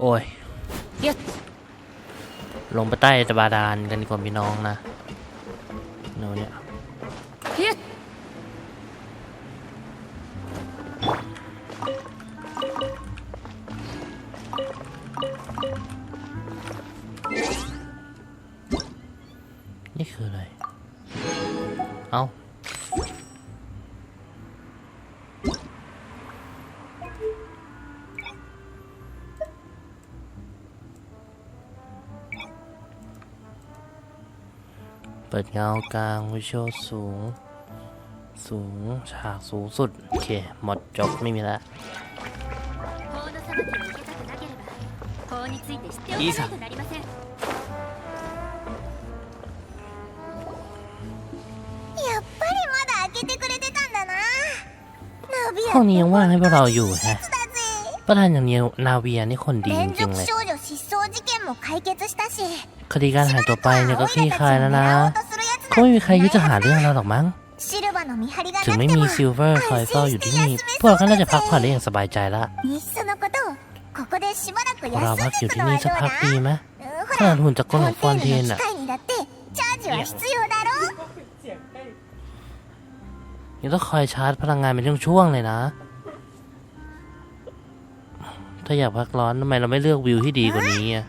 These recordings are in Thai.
โอ้ยよっลงไปใต้ตะบาดาลกันดีกว่าพี่น้องนะเดี๋ยวเนี่ยปิดเงากลางวิชวลสูง สูง ฉากสูงสุด โอเค หมดจบไม่มีละ 法の裁きを受けたくなければ法について知っておいいさかないとなりませんやっぱりまだ開けてくれてたんだなナビ ห้องนี้ยังว่างให้พวกเราอยู่แฮะ だぜ ประธานอย่างเดียวนาเวียนี่คนดีจ 連 ริงๆ 続 เลย 少女失踪事件も解決したし คดีการหายตัวไปเนี่ยก็คลี่คลายแล้วนะ ขาไม่มีใครยึดจะหาเรื่องเราหรอกมั้ง ถึงไม่มีซิลเวอร์คอยเฝ้าอยู่ที่นี่ พวกเราก็น่าจะพักผ่อนได้อย่างสบายใจละเราพักอยู่ที่นี่สักพักดีไหมขนาดหุ่นจะกก้นของฟอนเทนอะยังต้องคอยชาร์จพลังงานเป็นช่วงๆเลยนะ ถ้าอยากพักร้อนทำไมเราไม่เลือกวิวที่ดีกว่านี้อะ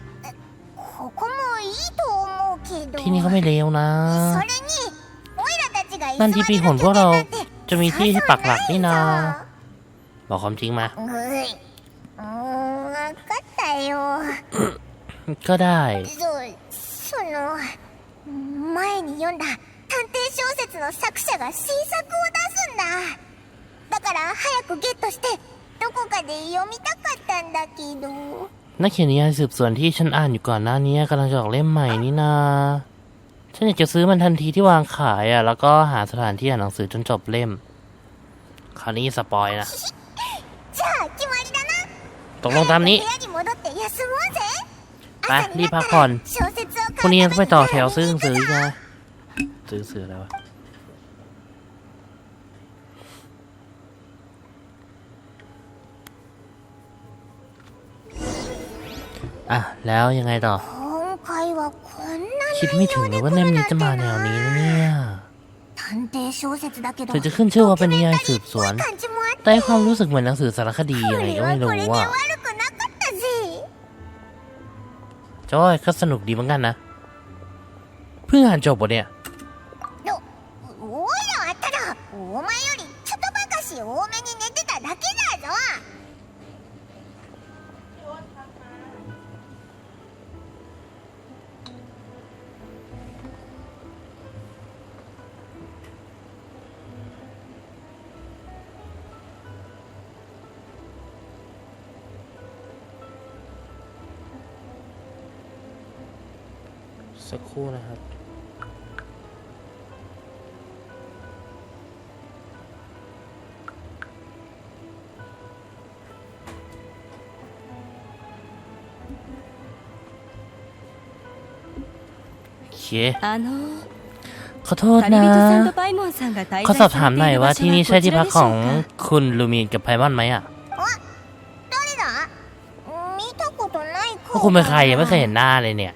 うけど ที่นี่ก็ไม่เลวนะ それにオイラたちが居座 นั่นที่ปีหนพวกเรา るだけで จะมีที่ให้ปักหลักนี่นา บอกความจริงมา ういうーん分かったよ ก็ได้ そその前に読んだ探偵小説の作者が新作を出すんだだから早くゲットしてどこかで読みたかったんだけど นักเขียนนิยายสืบสวนที่ฉันอ่านอยู่ก่อนหน้านี้กำลังจะออกเล่มใหม่นี่นา ฉันอยากจะซื้อมันทันทีที่วางขายอะ แล้วก็หาสถานที่อ่านหนังสือจนจบเล่ม คราวนี้สปอยนะตกลงตามนี้ ไปรีบพักผ่อนพรุ่งนี้ต้องไปต่อแถวซื้อหนังสือนะซื้อสือแล้วอะ แล้วยังไงต่อ คิดไม่ถึงเลยว่าเล่มนี้จะมาแนวนี้นะเนี่ยเธอจะขึ้นชื่อว่าเป็นนิยายสืบสวน แต่ความรู้สึกเหมือนหนังสือสารคดีอะไรก็ไม่รู้ว่าจอยก็สนุกดีเหมือนกันนะ เพิ่งอ่านจบวะเนี่ย รู่นะครับ โอเค あの ขอโทษ 旅 นะ 人さんとパイモンさんが滞 เขา 在 สอบ さ ถาม れ ห て น่อย いる ว่า 場所 ที่นี่ は ใช่ こち ที่พั ら ก でし ข ょ อ う ง か คุณลูมีนกับไพมอนไหมอ่ะ 誰だ見たことない พวกคุณเป็นใครยังไม่เคยเห็นหน้าเลยเนี่ย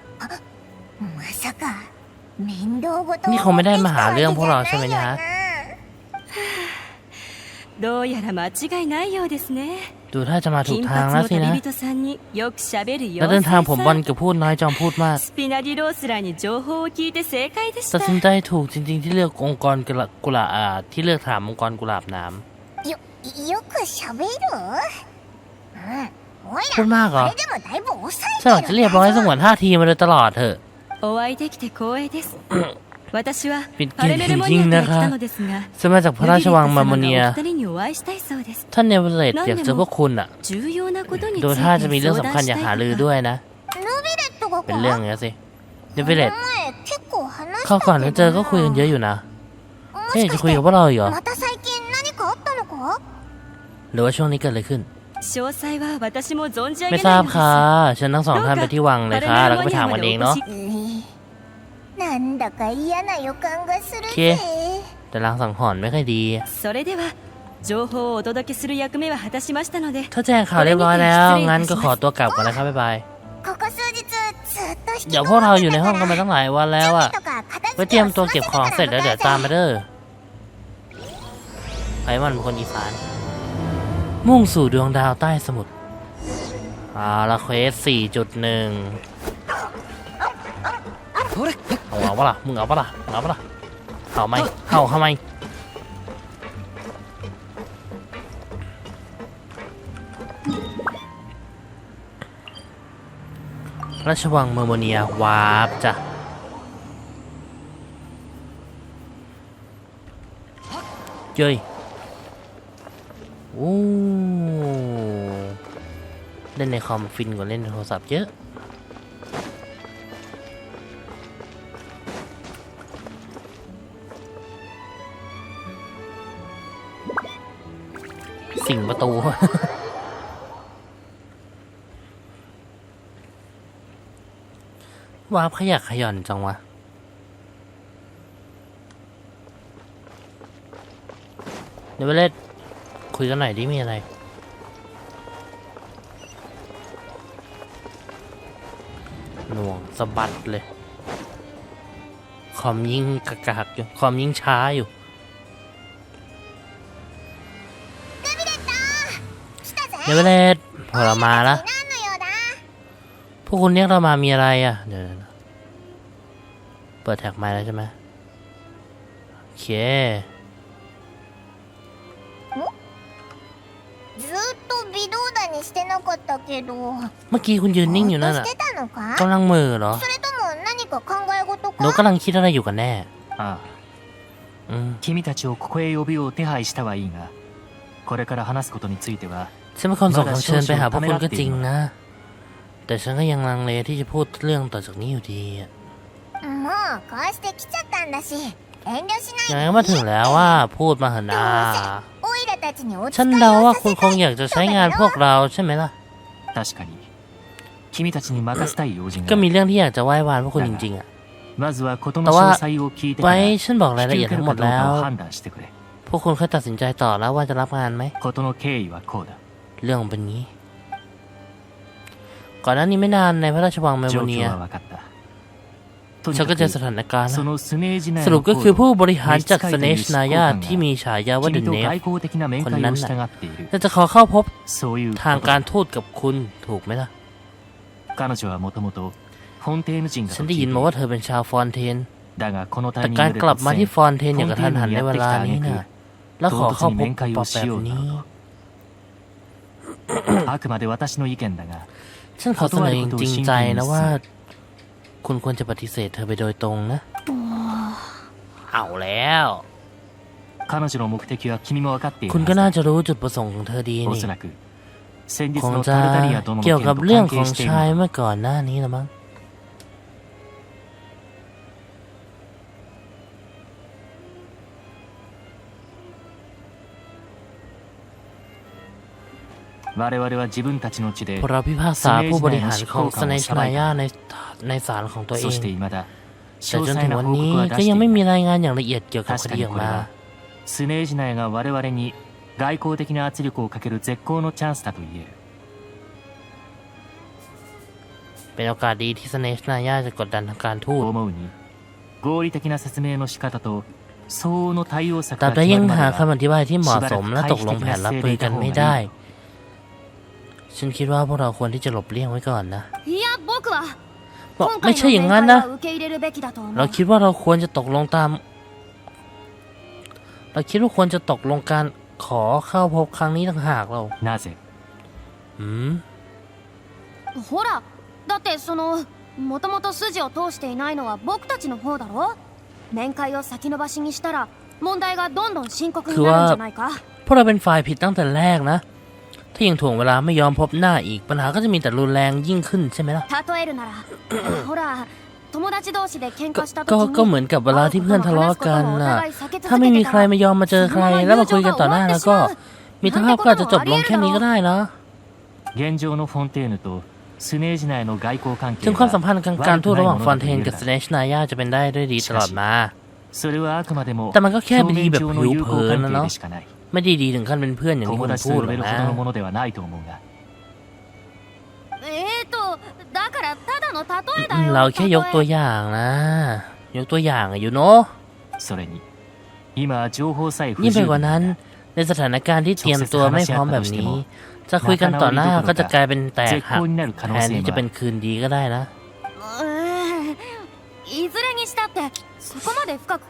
นี่คงไม่ได้มาหาเรื่องพวกเราใช่ไหมเนี่ยฮะ どうやら間違いないようですね ดูถ้าจะมาถูก 金 ทาง 髪 แล้ว の สินะ 旅人さんによくしゃべる แล้วเดินทาง 妖 ผม 精 บอล さん กับพูดน้อยจอมพูดมาก スピナディロースラーに情報を聞いて正解でし ตัด た สินใจถูกจริง ๆ ที่เลือกองค์กรกุหลาบกุหลาบอ่าที่เลือกถามองค์กรกุหลาบน้ よよくしゃべるうんおい ำพูด ら มากเหรอ これでもだいぶ抑 ฉันหลัง え จะ て เรียบร้อยสงวนท่าทีมาโดยตลอดเถอะ お会いできて光栄です เป็นเกียรติอย่างยิ่งนะคะสมาจากพระราชวังมามเนีย ท่านเนเวเลตอยากเจอพวกคุณอะ โดยถ้าจะมีเรื่องสำคัญอยากหาลือด้วยนะ เป็นเรื่องเงี้ยสิ เนเวเลตข้าก่อนแล้เจอก็คุยกันเยอะอยู่นะไม่อยากจะคุยกับพวกเราเหรอหรือว่าช่วงนี้เกิดอะไรขึ้นไม่ทราบค่ะ ฉันทั้งสองท่านไปที่วังเลยค่ะ แล้วก็ไปถามกันเองเนาะ なんだか嫌な予感がするぜ。แต่ลางสังหรณ์ไม่ค่อยดีそれでは情報をお届けする役目は果たしましたので。ถ้าแจ้งข่าวเรียบร้อยแล้วงั้นก็ขอตัวกลับก่อนนะครับบ๊ายบายここ数日ずっと引きเดี๋ยวพวกเราอยู่ในห้องกันมาตั้งหลายวันแล้วอะไปเตรียมตัวเก็บของเสร็จแล้วเดี๋ยวตามมาเด้อไพมันเป็นคนอีสาน มุ่งสู่ดวงดาวใต้สมุทรอาลาเควส4.1 เอาปะล่ะมึงเอาปะล่ะเอาปะล่ะเอาไหมเอาทำไมราชวังเมอร์โมเนียวาร์ปจ้ะเจ้ยโอ้เล่นในคอมฟินกว่าเล่นโทรศัพท์เยอะ วาบขยักขย่อนจังวะ เดี๋ยวไปเล่นคุยกันหน่อยดิมีอะไร หน่วงสะบัดเลย คอมยิงกากากอยู่ คอมยิงช้าอยู่เดี๋ยวไปเล่นพอเรามาแล้ว วกคุณเรียกเรามามีอะไรอ่ะ เดี๋ยวนะเปิดแท็กไม้แล้วใช่ไหมโอเค ずっと微動だにしてなかったけど เมื่อกี้คุณยืนนิ่งอยู่นั่น ぼーっ อ่ะ としてたのか กำลังมือเหรอ それとも何か考え事 หนู か กำลังคิดอะไรอยู่กันแน่ ああ อืม 君たちをここへ呼ぶよう手配したはいいがこれから話すことについては ฉันเป็นคนส่งคำเชิญไปหาพวกคุณก็จริงนะ แต่ฉันก็ยังลังเลที่จะพูดเรื่องต่อจากนี้อยู่ดีอะ もうこうして来ちゃったんだし遠慮しない ยังไง で ก็มาถึงแล้วว่าพูดมาเถอะนะ オイラたちにお ฉั 使 น い เดา を ว่า さ คุณ せ คงอยากจะใช้งานพวกเราใช่ไหมล่ะ 確かに君たちに任せたい用事 ก็ が มีเรื่องที่อยากจะไหว้วานพวกคุณจริงๆอ่ะ まずは事の แต่ว่า 詳細を聞いてか ไว้ ら ฉันบอกราย 引 ละ き เอีย 受 ด け ทั้ る งหม か ด どう แล้ か ว を判断してくれ พวกคุณค่อยตัดสินใจต่อแล้วว่าจะรับงานไหม 事の経緯はこうだ เรื่องเป็นงี้ ก่อนหน้านี้ไม่นานในพระราชวังเมโมเนียฉันก็เจอสถานการณ์สรุปก็คือผู้บริหารจากสเนชนายาที่มีฉายาว่าเดนเนฟคนนั้นน่ะจะขอเข้าพบทางการทูตกับคุณถูกไหมล่ะฉันได้ยินมาว่าเธอเป็นชาวฟอนเทน แต่การกลับมาที่ฟอนเทนอย่างกระทันหันในเวลานี้นะแล้วขอเข้าพบปอบแบบนี้ ฉันขอเสนออย่างจริงใจนะว่า คุณควรจะปฏิเสธเธอไปโดยตรงนะ เอาแล้ว คุณก็น่าจะรู้จุดประสงค์ของเธอดีนี่คงจะเกี่ยวกับเรื่องของชายเมื่อก่อนหน้านี้ละมั้ง เราพิพากษาผู้บริหารของสเนชนายาในในศาลของตัวเอ そ ง して未だ แต่ 詳 จน 細 ถึง な วั 報 นนี้ 告は出 ก็ して ยั い งไม่มี ない รายงานอย่างละเอียดเกี่ยวกับค 確か ดี に ออก これ มา はスネージナヤが我々に外交的な圧力をかける絶好のチャンスだと言える เป็นโอกาสดีที่สเนชนายาจะกดดันทางการทูต 思うに合理的な説明の仕方と相応の対応策 แต่ が ได้ 決ま ยั る ง まで หา は คำอธิบายที่เหมาะสมและตกลงแผนรับมือกันไม่ได้ ฉันคิดว่าพวกเราควรที่จะหลบเลี่ยงไว้ก่อนนะ いや僕は บอก 今 ไม่ 回 ใช่ の อย่าง 面 นั้น 会 นะ は受け入れるべきだと思 เรา う คิดว่าเราควรจะตกลงตาม เราคิดว่าควรจะตกลงการขอเข้าพบครั้งนี้ต่างหากเรา なぜ อืม ほらだってそのもともと筋を通していないのは僕たちの方だろ面会を先延ばしにしたら問題がどんどん深刻になるんじゃないか พวกเราเป็นฝ่ายผิดตั้งแต่แรกนะ ถ้ายังถ่วงเวลาไม่ยอมพบหน้าอีกปัญหาก็จะมีแต่รุนแรงยิ่งขึ้นใช่ไหมล่ะก็ก็เหมือนกับเวลาที่เพื่อนทะเลาะกันนะถ้าไม่มีใครมายอมมาเจอใคร แล้วมาคุยกันต่อหน้าแล้วก็ มีทภาพก็จะจบลงแค่นี้ก็ได้นะถึงความสัมพันธ์กลางการทูตระหว่างฟอนเทนกับสเนชนายาจะเป็นได้ด้วยดีตลอดมาแต่มันก็แค่เป็นดีแบบผิวเผินนะเนาะ ไม่ได้ดีถึงขั้นเป็นเพื่อนอย่างที่คุณพูดหรอกนะเราแค่ยกตัวอย่างนะ ยกตัวอย่างอะยู่โนะยิ่งไปกว่านั้น ในสถานการณ์ที่เตรียมตัวไม่พร้อมแบบนี้ จะคุยกันต่อหน้าก็จะกลายเป็นแตกหักแทนที่จะเป็นคืนดีก็ได้นะ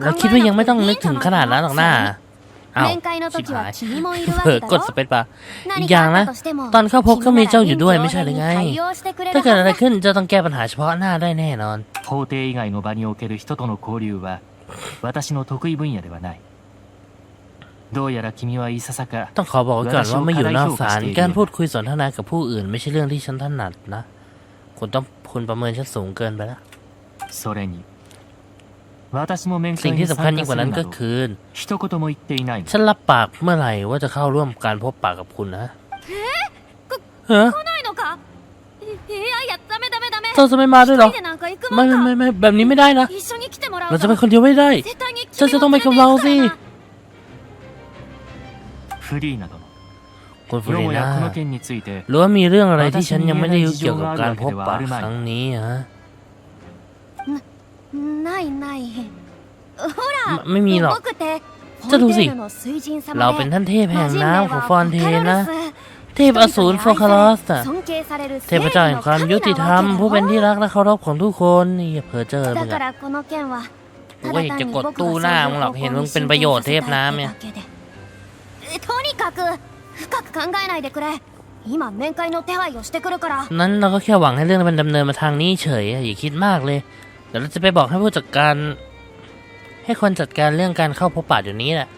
เราคิดว่ายังไม่ต้องนึกถึงขนาดนั้นหรอกนะ อ้าว 面会の ชิบ 時 หา はい君もいるわ เผลอ けだ กด ろ สเปซปะ 何 อีกอย่าง かあ นะ ったとしても ตอนเข้าพบก็มีเจ้าอยู่ด้วย 君なら ไม่ใช่หรือไง 臨機応変に対応してくれる ถ้าเกิดอะไร はずだ ขึ้นจะต้องแก้ปัญหาเฉพาะหน้าได้แน่นอน 法廷以外の場における人との交流は私の得意分野ではないどうやら君はいささか ต้องขอบอกไว้ก่อนว่าไม่อยู่นอกศาลการพูดคุยสนทนากับผู้อื่น ไม่ใช่เรื่องที่ฉันถนัดนะ คุณต้องคุณประเมินฉันสูงเกินไปแล้ว それに私も面 สิ่งที่สำคัญยิ่งกว่านั้นก็คือฉันรับปากเมื่อไหร่ว่าจะเข้าร่วมการพบปากกับคุณนะฮะเธอจะไม่มาด้วยหรอ ไม่ไม่ไม่แบบนี้ไม่ได้นะ เราจะไปคนเดียวไม่ได้ฉันจะต้องไปกับเราสิคุณฟรีนาหรือว่ามีเรื่องอะไรที่ฉันยังไม่ได้เกี่ยวกับการพบปะครั้งนี้ฮะ ないないほ ไม่ไม่มีหร ら อก 僕ってフ จะ ォ ดู ン สิ テーヌの水神様 เรา で เป็นท่านเทพแห่ง 魔人名 น้ำของ は ฟอนเท カ น ロ นะ ルス เทพอสูรฟอคาลอสอะ 尊敬される เทพเจ้าแห่งความยุติธรรม ผู้เป็นที่รักและเคารพของทุกคนนี่อย่าเพ้อเจ้อมึ だ ง か อะ らこの件は กูก็อยากจะกดตู้หน้ามึงหรอกเห็นมึงเป็นประโยชน์เทพน้ำเนี่ย とにかく深く考えないでくれ今面会の手配をしてくるから นั้นเราก็แค่หวังให้เรื่องมันดำเนินมาทางนี้เฉยอะอย่าคิดมากเลย เดี๋ยวเราจะไปบอกให้ผู้จัดการ ให้คนจัดการเรื่องการเข้าพบป่าเดี๋ยวนี้แหละ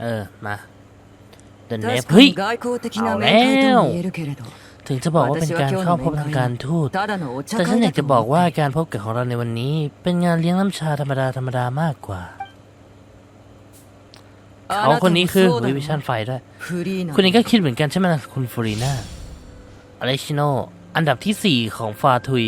เออ มาเดินเนฟเฮ้ยเอาแล้วถึงจะบอกว่าเป็นการเข้าพบทางการทูต แต่ฉันอยากจะบอกว่าการพบกับของเราในวันนี้ เป็นงานเลี้ยงน้ำชาธรรมดาธรรมดามากกว่า เขาคนนี้คือวิวิชันไฟด้วยคุณนี้ก็คิดเหมือนกันใช่ไหมคุณฟรีน่าอเลชิโนอันดับที่สี่ของฟาทุย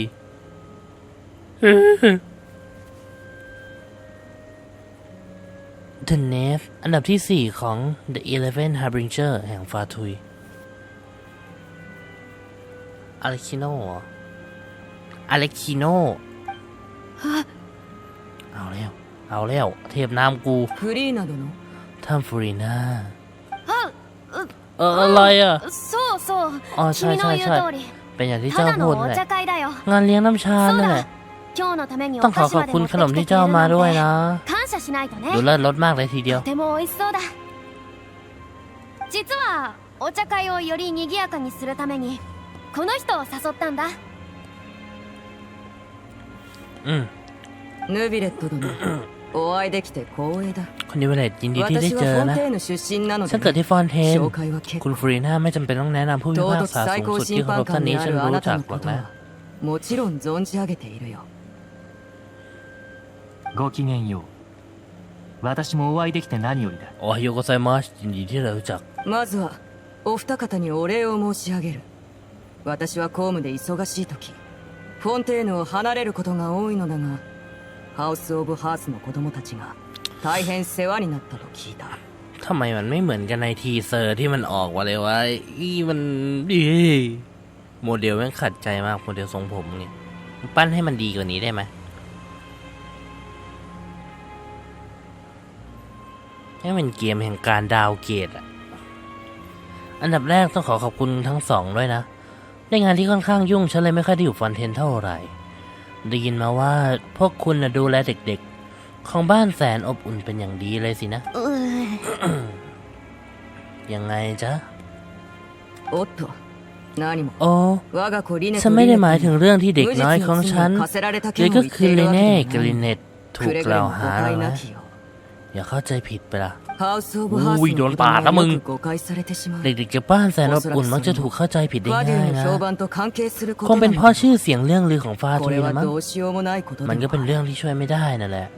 เทนเนฟอันดับที่สี่ของ The Eleven Harbinger แห่งฟาทุยอเลคิโนอเลคิโนเอาแล้ว เอาแล้ว เทพน้ำกูฟรีนาโดโน ท่านฟรีน่า あ เอออะไรอ่ะ そうそう อ๋อใช่ 君の ใช่ 言う ใช่ 通り เป็นอย่างที่ た เจ้า だ พูด のお นั่นแหละ 茶会だよ งานเลี้ยงน้ำชา そう นั่นแห だ ละ 今日のために ต้อ お งขอ 菓子 ขอบ まで คุณ 持って ขนม きて ที่ くれ เจ้า る มา なん ด้วย て นะ 感謝しないとね ดูเลิศรสมากเลยทีเดียว とても美味しそうだ実はお茶会をより賑やかにするためにこの人を誘ったんだ อืม ヌビレット殿 お会いできて光栄だ คุณนิเวเลตยินดีที่ได้ 私 เจ は อ フォン นะ テーヌ出身なの ฉั で นเกิดที่ฟอนเทน 紹介は結 คุณ 構 ฟรีน่าไม่จำเป็นต้องแนะนำผู้พิ 唐 พาก 突 ษา 最 สูง 高 สุดที่ 審 เคาร 判 พท่าน 官 นี้ であ ฉัน るあ รู้ な จั た ก の หร こ อก と นะ はもちろん存じ上げているよごきげんよう私もお会いできて何よりだ โอ้ยโยโกไซมัสยินดีที่เรารู้จัก まずはお二方にお礼を申し上げる私は公務で忙しい時フォンテーヌを離れることが多いのだが ハウス・オブ・ハースの子供たちが大変世話になったと聞いた ทำไมมันไม่เหมือนกันในทีเซอร์ที่มันออกมาเลยวะอีมันดีโมเดลแม่งขัดใจมากโมเดลทรงผมเนี่ยปั้นให้มันดีกว่านี้ได้ไหมให้มันเกมแห่งการดาวเกตอะอันดับแรกต้องขอขอบคุณทั้งสองด้วยนะ ในงานที่ค่อนข้างยุ่งฉันเลยไม่ค่อยได้อยู่ฟอนเทนเท่าไหร่ ได้ยินมาว่าพวกคุณนะดูแลเด็กๆ ของบ้านแสนอบอุ่นเป็นอย่างดีเลยสินะ ยังไงจ๊ะ โอ้ตัวโอ้ฉันไม่ได้หมายถึงเรื่องที่เด็กน้อยของฉันเลยก็คือเลเน่กรินเนตถูกกล่าวหาแล้ว อย่าเข้าใจผิดไปละอุ้ยโดนปาดแล้วมึง เด็กๆจะบ้านแสนอบอุ่นมักจะถูกเข้าใจผิดได้ง่ายนะคงเป็นพ่อชื่อเสียงเรื่องลือของฟาทุนมั้งมันก็เป็นเรื่องที่ช่วยไม่ได้นั่นแหละ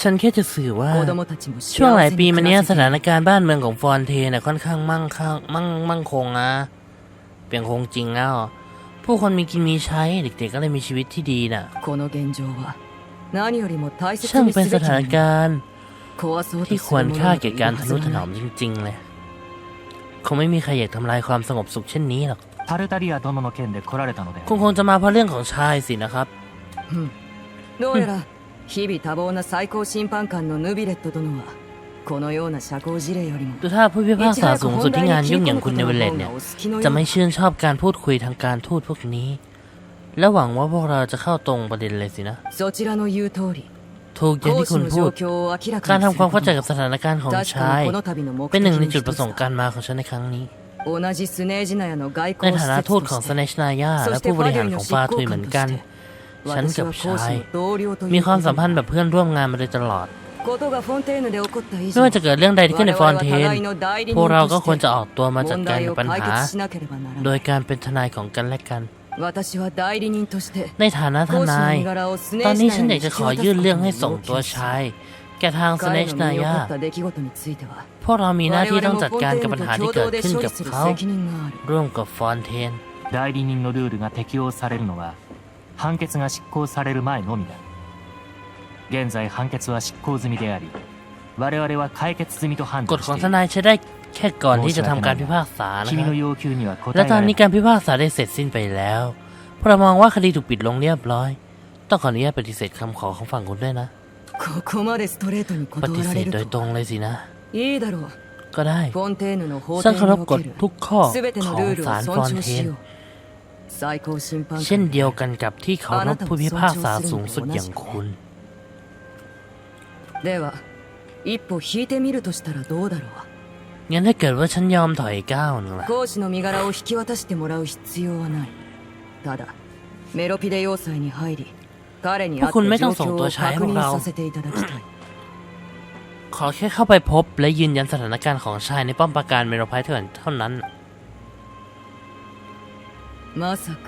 ฉันแค่จะสื่อว่า ช่วงหลายปีมานี้สถานการณ์บ้านเมืองของฟอนเทนค่อนข้างมั่งคั่งมั่งมั่งคงนะเปียงคงจริงแล้ว ผู้คนมีกินมีใช้ เด็กๆก็เลยมีชีวิตที่ดีน่ะ この現状は何よりも大切 ช่าง に เป็น す ส べき ถาน もの การณ์ 壊そうと ที่ す ควร るもの ค่า など แก่ い การ る ท は นุ ず ถ が น な อม い จริง ๆ เลย คงไม่มีใครอยากทำลายความสงบสุขเช่นนี้หรอก タルタリア殿の件で来られたので คุณคงจะมาเพราะเรื่องของชายสินะครับ どうやら日々多忙な最高審判官のヌビレット殿は ดูถ้าผู้พิพากษาสูงสุดที่งานยุ่งอย่างคุณเนเวเลตเนี่ย จะไม่ชื่นชอบการพูดคุยทางการทูตพวกนี้ และหวังว่าพวกเราจะเข้าตรงประเด็นเลยสินะถูกอย่างที่คุณพูด การทำความเข้าใจกับสถานการณ์ของชาย เป็นหนึ่งในจุดประสงค์การมาของฉันในครั้งนี้ในฐานะทูตของสเนชนายาและผู้บริหารของฟาทุยเหมือนกัน ฉันกับชาย มีความสัมพันธ์แบบเพื่อนร่วมงานมาโดยตลอด ไม่ว่าจะเกิดเรื่องใดที่ขึ้นในฟอนเทน พวกเราก็ควรจะออกตัวมาจัดการปัญหา โดยการเป็นทนายของกันและกัน ในฐานะทนาย ตอนนี้ฉันอยากจะขอยื่นเรื่องให้ส่งตัวชายแกทางสเนชนายาพวกเรามีหน้าที่ต้องจัดการกับปัญหาที่เกิดขึ้นกับเขา ร่วมกับฟอนเทน代理人のルールが適用されるのは判決が執行される前のみだ。現在判決は執行済みであり我々は解決済みと判断しているกฎของทนายใช้ได้แค่ก่อนที่จะทำการพิพากษาและตอนนี้การพิพากษาได้เสร็จสิ้นไปแล้วเระมองว่าคดีถูกปิดลงเรียบร้อย ต้องขออนุญาตปฏิเสธคำขอของฝั่งคุณด้วยนะปฏิเสธโดยตรงเลยสินะก็ได้ซึ่งเคารพกฎทุกข้อของศาลฟอนเทนเช่นเดียวกันกับที่เคารพผู้พิพากษาสูงสุดอย่างคุณ では一歩引いてみるとしたらどうだろう งั้นถ้าเกิดว่าฉันยอมถอยก้าวหนึ่งล่ะ 講師の身柄を引き渡してもらう必要はないただメロピデ要塞に入り彼に会って状況を確認させていただきたい ขอแค่เข้าไปพบและยืนยันสถานการณ์ของชายในป้อมปราการเมโรไพเถื่อนเท่านั้น まさか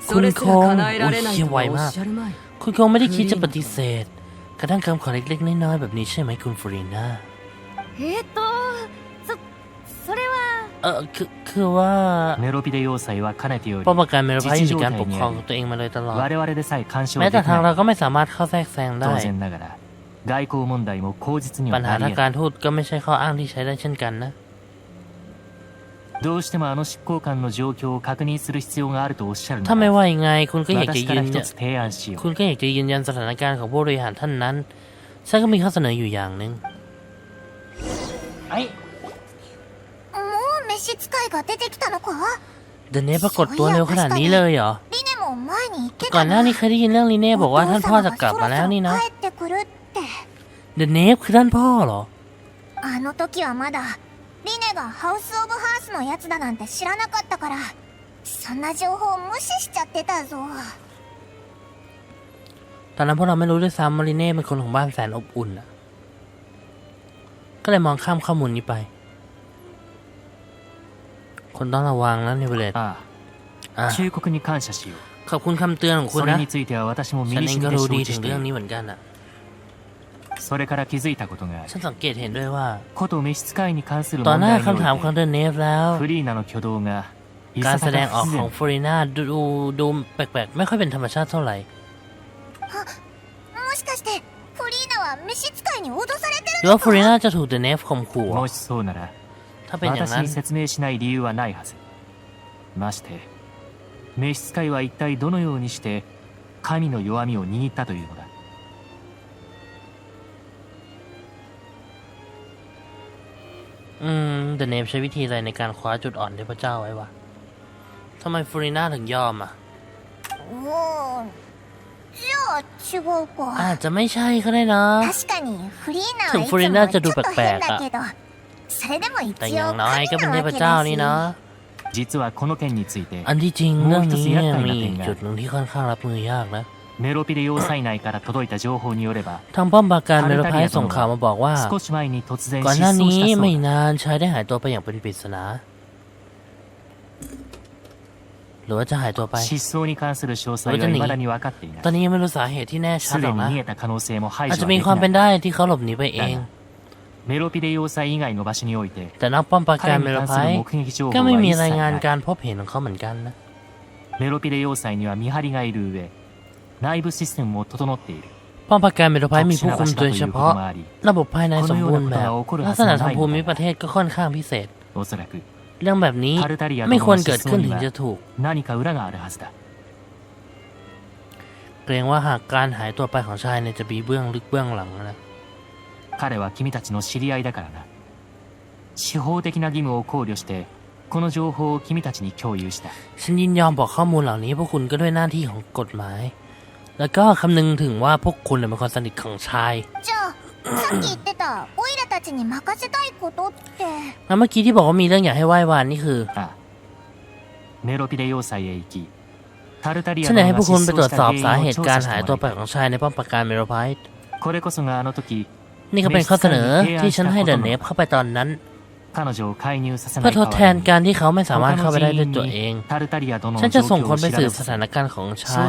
それすら叶えられないとはおっしゃるまい คุณคงไม่ได้คิดจะปฏิเสธ ก ระทั่งคำขอเล็กๆน้อยๆแบบนี้ใช่ไหมคุณฟรีนา えーっとそそれは เออคือคือว่า メロピデ要塞はかねてより ป้อมปราการเมโรไพอยู่ในการปกครองของตัวเองมาโดยตลอด 我々でさえ干渉 แม้ でき แต่ทางเรา ない ก็ไม่สามารถเข้าแทรกแซงได้ 当然ながら外交問題も口実に ปั は ญหา なり ทาง 得 การ ない ทูตก็ไม่ใช่ข้ออ้างที่ใช้ได้เช่นกันนะ どうしてもあの執行官の状況を確認する必要があるとおっしゃる ถ้า な ไม่ ら ว่ายังไง คุณก็อยากจะ 私か ยื ら น 一 ยัน つ提案しよ คุณก็อยากจะยืนยันสถานการณ์ของผู้บริหารท่านนั้น ฉันก็มีข้อเสนออยู่อย่างหนึ่งไอ้ もう召使いが出てきたのか เดนเน่ปรากฏตัวเร็วขนาดนี้เลยเหรอ リネも前に言って ก่อ た นหน้านี้เคยได้ยินเรื่องลีเน่บอกว่าท่านพ่อจะกลับมาแล้วนี่นะ 帰ってくるって เดนเน่คือท่านพ่อเหรอ あの時はまだ リネがハウス・オブ・ハースのやつだなんて知らなかったからそんな情報無視しちゃってたぞ ตอนนั้นพวกเราไม่รู้ด้วยซ้ำว่าลีเน่เป็นคนของบ้านแสนอบอุ่นอ่ะ ก็เลยมองข้ามข้อมูลนี้ไป คนต้องระวังนะนิเวเลต あ อ่ะ あ忠告に感謝しよう ขอบคุณคำเตือนของคุณ それ นะ については私も身 ฉัน に เอง 染み ก็ て รู้ 承 ดี 知 ถึง してい เรื่อง る นี้เหมือนกันอ่ะ それから気づいたことがある ฉันสังเกตเห็นด้วยว่า こと召使いに関する ต่อ 問 หน้า 題に คำถามของ おい เดนเนฟแล้ว てフリーナの挙動がい การ さ แส さ ดง か ออก 不 ของ 自 ฟรีนาดูดูแปลกๆ ไม่ค่อยเป็นธรรมชาติเท่าไหร่ もしかしてフリーナは召使いに脅されて หรือว่าฟรีนาจะถูกเดนเนฟข่มขู่ 然 อ่ะ もしそうなら ถ้าเป็นอย่าง 私 นั้น に説明しない理由はないはずまして召使いは一体どのようにして神の弱みを握ったというのだ อืมเดอเนมใช้วิธีอะไรในการคว้าจุดอ่อนที่พระเจ้าไว้วะทำไมฟูริน่าถึงยอมอะโอ้じゃあ違うอาจจะไม่ใช่ก็ได้นะถึงいつもフリーナちょっと変だけどそれでもแต่อย่างน้อยก็เป็นเทพเจ้านี่นะอันที่จริงเรื่องนี้เนมีจุดหนึ่งที่ค่อนข้างรับมือยากนะ メロピデ要塞内から届いた情報によれば ทางป้อมปราการเมโลไพร์ส่งข่าวมาบอกว่า 少し前に突然 ก่อน 失 หน้า 踪 นี้ したそう ไม่ だ นานชายได้หายตัวไปอย่างเป็นปริศนา หรือว่าจะหายตัวไป 失踪に関する詳細は未だに分かっていな ตอน い นี้ยังไม่รู้สาเหตุที่แน่ชัด す หร で อก に นะ 見えた可能性も排 อาจ 除 จะ は มี でき ความเป็น ない ได้ที่เขาหลบหนีไปเอง メロピデ要塞以外の場所において แต่นักป้อมปราการ 彼 เม に โล 関 ไพ する ร์ 目撃情報 ก็ไม่ は มี 一 ราย 切 งาน ない การพบเห็นของเขาเหมือนกันนะ メロピデ要塞には見張りがいる上 内部システムも整っている ป้อมปราการเมโลไพร์ 特 มี 殊 ผู้ な คุ 場 ม 所 โด だ ย とい เฉ うこと พาะ もあり ระบบภายในสมบูรณ์แบบลักษณะทางภูมิประเทศก็ค่อนข้างพิเศษ おそらく เรื่องแบบนี้ タルタリア ไม่ 殿 ควร の เกิด 失 ขึ้น 踪に ถึง は จะถูก 何か裏があるはずだ เกรงว่าหากการหายตัวไปของชายเนี่ยจะมีเบื้องลึกเบื้องหลังนะ 彼は君たちの知り合いだからな司法的な義務を考慮してこの情報を君たちに共有した ฉันยินยอมบอกข้อมูลเหล่านี้พวกคุณก็ด้วยหน้าที่ของกฎหมาย แล้วก็คำนึงถึงว่าพวกคุณเนี่ยเป็นคนสนิทของชาย じゃあさっき言ってたオイラたちに任せたいことって แล้วเมื่อกี้ที่บอกว่ามีเรื่องอยากให้ไหว้วานนี่คือ ああメロピデ要塞へ行きタルタリア ฉันอยากให้ 殿 พ が วกคุณ 失 ไป 踪 ตรวจ した สอบ 原 สา 因 เห を ตุ 調 การ 査し หาย て ตัว も ไป らいたい ของชายในป้อมปราการเมโลไพร์ これこそがあの時 นี่ก็เป็นข้อเสนอที่ฉันให้เดนเนฟเข้าไปตอนนั้น 彼女を介入させな เพื่อทดแทนการที่เขาไม่สามารถเข้าไปได้ด้วยตัวเอง ฉันจะส่งคนไปสืบสถานการณ์ของชาย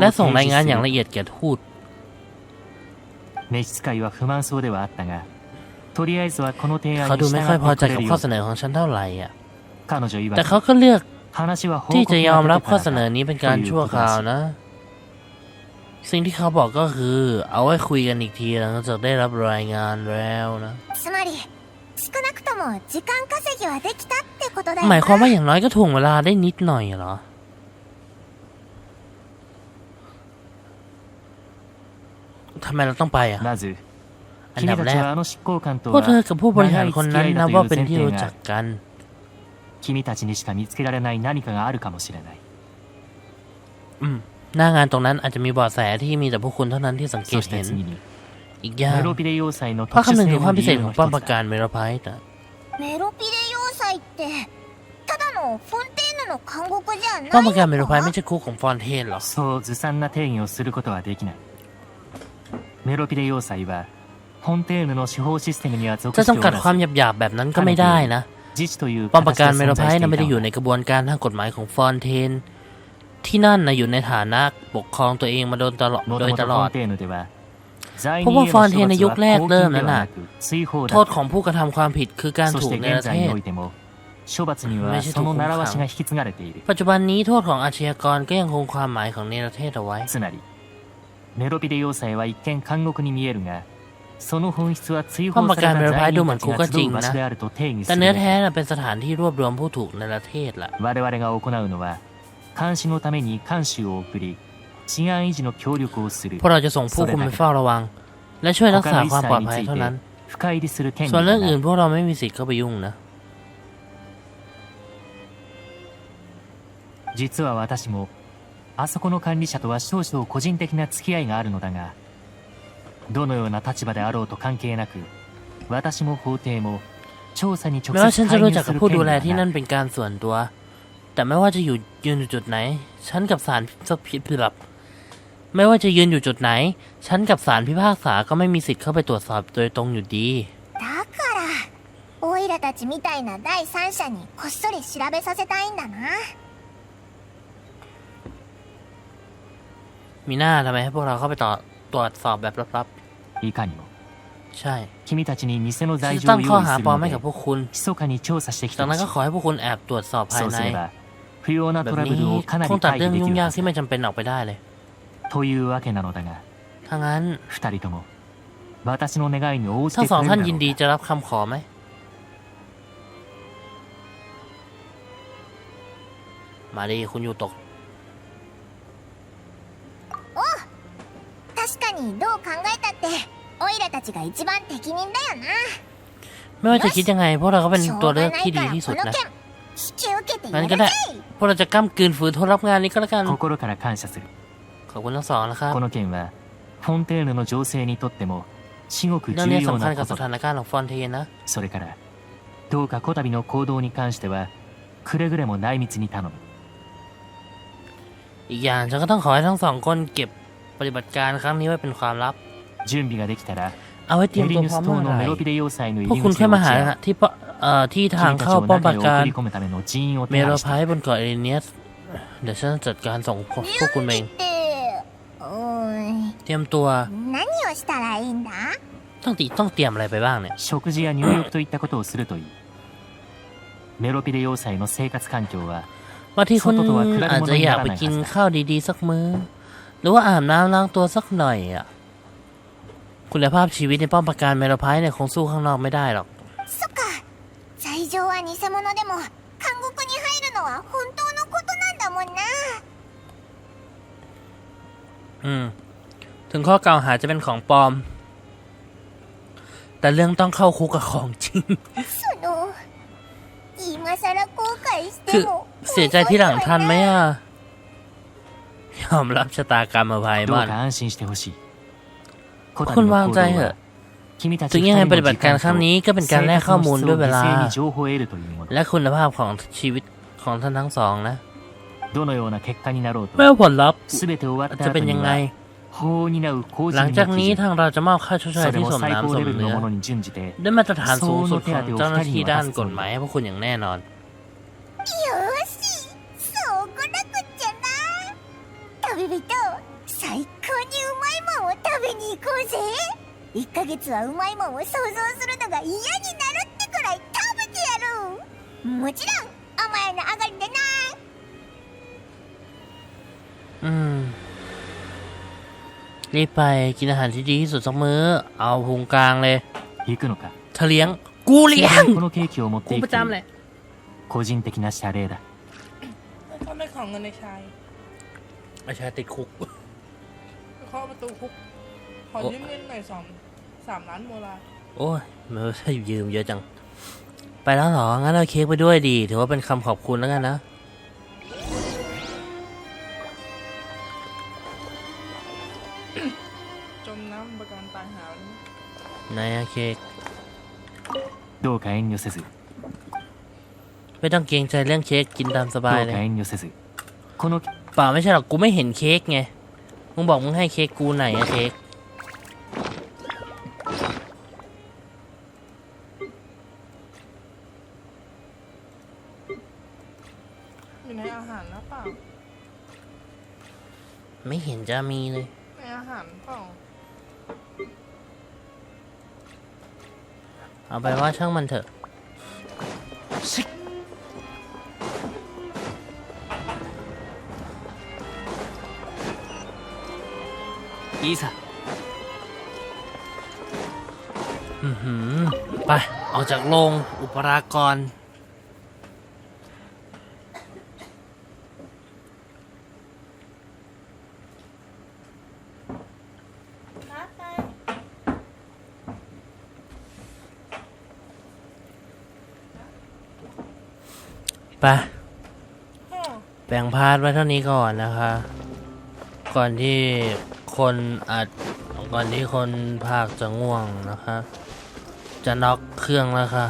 และส่งรายงานอย่างละเอียดแก่ทูตเขาดูไม่ค่อยพอใจกับข้อเสนอของฉันเท่าไหร่อะ แต่เขาก็เลือกที่จะยอมรับข้อเสนอนี้เป็นการชั่วคราวนะ สิ่งที่เขาบอกก็คือ เอาไว้คุยกันอีกทีหลังจากได้รับรายงานแล้วนะ 少なくとも時間稼ぎはできたってことだよ หมาย な ความว่าอย่างน้อยก็ถ่วงเวลาได้นิดหน่อยเหรอ ทำไมเราต้องไปอ่ะ まず อัน 君 ดับ た แร ち ก はあの執行官と พวกเธอ は กับผู้บริหารคนนั้นนับว่าเป็นที่รู้จักกัน 君たちにしか見つけられない何かがあるかもしれない อืม หน้างานตรงนั้นอาจจะมีเบาะแสที่มีแต่พวกคุณเท่านั้นที่สังเก そ ต して เห็น 次に อีกอย่างถ้าคำนึ่งถึงความพิเศษของป้อมปราการเมโลไพต์メロピレ要塞ってただのフォンテーヌの監獄じゃないป้อมปาการเมโลไพต์ไม่ใช่คุกของฟอนเทนหรอそうずさんな定義をすることはできないメロピレ要塞はフォンテーヌの司法システムには属しておりまกัดความหยาบๆแบบนั้นก็ไม่ได้นะป้อมปราการเมโลไพต์นั้นไม่ได้อยู่ในกระบวนการทางกฎหมายของฟอนเทนที่นั่นนะอยู่ในฐานะปกครองตัวเองมาโดยตลอดโดยตลอด เพราะ 人 ว่า へ ฟอนเทน の ใน 処 ยุ 罰 คแร は ก 公 เริ่ม 金 นั้ で น は น่ะ なく追放 โท だ ษของผู้กระทำความผิดคือการ そ ถู し ก て ใน 現 ประเท 在に ศ おいても処罰にはめっちゃその習わしถูก が引き継がれている ปัจจุบันนี้โทษของอาชญากรก็ยังคงความหมายของเนรเทศเอาไว้ つまりメロピデ要塞は一見監獄に見えるがその本質は追放された罪人たちが集う場所であると定義 แต่ する เนื้อ べき แท้น่ะเป็นสถานที่รวบรวมผู้ถูกในประเทศล่ะ 我々が行うのは監視のために監視を送り 治安維持の協力をする พวกเราจะส่งผู้คุมไปเฝ้าระวัง และช่วยรักษาความปลอดภัยเท่านั้น 深入りする権利 ส่วนเรื่อง が อื่ なん พวกเราไม่มีสิทธิ์เข้าไปยุ่งนะ 実は私もあそこの管理者とは少々個人的な付き合いがあるのだがどのような立場であろうと関係なく私も法廷も調査に直 แม้ว่าฉั 接 นจะ 介 รู้ 入 จัก す กับ る ผู้ 権 ดู 利 แล が ที่นั่ なん เป็นการส่วนตัว แต่ไม่ว่าจะอยู่ยืนอยู่จุดไหน ฉันกับศาลจะผิดแบบ ไม่ว่าจะยืนอยู่จุดไหน ฉันกับศาลพิพากษาก็ไม่มีสิทธิ์เข้าไปตรวจสอบโดยตรงอยู่ดี だからオイラたちみたいな第三者にこっそり調べさせたいんだな มีหน้าทำไมให้พวกเราเข้าไปต่อตรวจสอบแบบลับ いかにも ๆ ใช่ 君たちに偽の ฉัน 罪 จะ 状 ตั้ を ง 用 ข้อ 意 หา する ปลอม の ให้กับ で พวกคุณ 密かに調査してきて จาก ほ นั้น し ก็ い ขอให้พวกคุณแอบตรวจสอบภา そ ยว ใน すれば不要な แบ ト บ ラブ นี้ ルをかな ค り งตัด 回 เรื่อง 避で ยุ่ き ง る ยาก はず ที่ไม่จำเป็นออกไปได้เลย というわけなのだが ถ้างั้น 二人とも私の願いに応じ ทั้ て งสอง くれ ท่าน るだ ยิน ろう ดี か จะรับคำขอไหม มาดีคุณอยู่ตก 確かにどう考えたってオイラたちが一番適任だよな ไม่ว่าจะคิดยังไง พวกเราก็เป็น しょう ตัว が เลือก ない ที่ か ดี ら ที่ こ สุด の นะ 件引き受けてや งั้น る ก็ ぜ ได้ พวกเราจะก้ำกืนฝืนทนรับงานนี้ก็แล้วกัน 心から感謝する ขอบคุณทั้งสองนะครับ この件はフォンテーヌの情勢にとっても至極 เรื่อง 重 นี้ 要 สำคัญ な กับ こ ส と ถา だ นการณ์ของฟอนเทนนะ それからどうかこたびの行動に関してはくれぐれも内密に頼む อีกอย่างฉันก็ต้องขอให้ทั้งสองคนเก็บปฏิบัติการครั้งนี้ไว้เป็นความลับ 準備ができたら เอาไว้เตรีย メ ม リ ตัว ヌ พร้อ ス ม 島 เมื่อ の ไห メ ร่ ロピデ要塞の พว 入 ก り คุณ 口 แค่ を มา 打ち หา 合う ที่ปะเอ่อที่ทาง 君たち เข้า を ป้อมป 中 รา へ การ 送り込むための人員を เม 手 โล 配し ไพ て ร์บนเกาะเอเรเนียส เดี๋ยวฉันจะจัดการส่งพวกพวกคุณเอง ってうーん เ ตรียมตัว 何をしたらいいんだ ต้องติต้องเตรียมอะไรไปบ้างเนี่ย 食事や入浴といったことをするといいメロピデ要塞の生活環境は บางทีคุณอาจจะอยากไปกินข้าวดีๆ สักมื้อ หรือว่าอาบน้ำล้างตัวสักหน่อยอ่ะ คุณภาพชีวิตในป้อมปราการเมโลไพร์เนี่ยคงสู้ข้างนอกไม่ได้หรอก そっか罪状は偽物でも監獄に入るのは本当のことなんだもんな อืม ถึงข้อกล่าวหาจะเป็นของปลอม แต่เรื่องต้องเข้าคุกกับของจริง คือเสียใจที่หลังท่านไหมอะ ยอมรับชะตากรรมอภัยมากคุณวางใจเถอะถึงยังไงปฏิบัติการครั้งนี้ก็เป็นการแลกข้อมูลด้วยเวลา และคุณภาพของชีวิตของท่านทั้งสองนะไม่ว่าผลลัพธ์จะเป็นยังไง หลั 人 ง の จากนี้ 基準 ทางเราจะมอบค่าชดเช そ ย れ ที่ も สม 最 น้ำ 高 ส レ ม ベル เนื้ の อ ものに準じて ด้วยมาตรฐานสูงสุดของเจ้าหน้าที่ด้านกฎหมายให้พวกคุณอย่างแน่นอน よーしそうこなくっちゃな旅人最高にうまいもんを食べに行こうぜ1ヶ月はうまいもんを想像するのが嫌になるってくらい食べてやるもちろんお前の上がりでな อืม รีบไปกินอาหารที่ดีที่สุดสักมื้อ เอาพุงกลางเลย 行くのか เธอเลี้ยง กูเลี้ยง このケーキを持って กู い ป く ระ とい จำ う เลย 個人的な謝礼だ เขาไม่ของเงินในชาย ไอาชายติดคุก เคาะประตูคุก ขอ โอ้ ยืมเงินหน่อยสองสามล้านโมลาร์ โอ้ยมันใช่ยืมเยอะจัง ไปแล้วเหรอ งั้นเอาเค้กไปด้วยดี ถือว่าเป็นคำขอบคุณแล้วกันนะ จมน้ำประกันตายหาวันนี้ ไหนอะเค้ก どうか遠慮せず ไม่ต้องเกรงใจเรื่องเค้กกินตามส どう บาย か เลย 遠慮せずこの เปล่าไม่ใช่หรอก กูไม่เห็นเค้กไง มึงบอกมึงให้เค้กกูไหนอะเค้ก อยู่ในอาหารนะเปล่า ไม่เห็นจะมีเลย เอาไปว่าช่างมันเถอะ อีสะไป ออกจากโรงอุปรากร ไปอ้อแบ่งพาร์ทไว้เท่านี้ก่อนนะคะ ก่อนที่คนอาจก่อนที่คนภาคจะง่วงนะคะ จะน็อกเครื่องแล้วค่ะ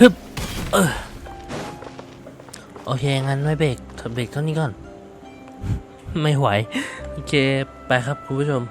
ฮึบเออโอเค งั้นไม่เบรก เบรกเท่านี้ก่อน ไม่ไหว โอเค ไปครับคุณผู้ชม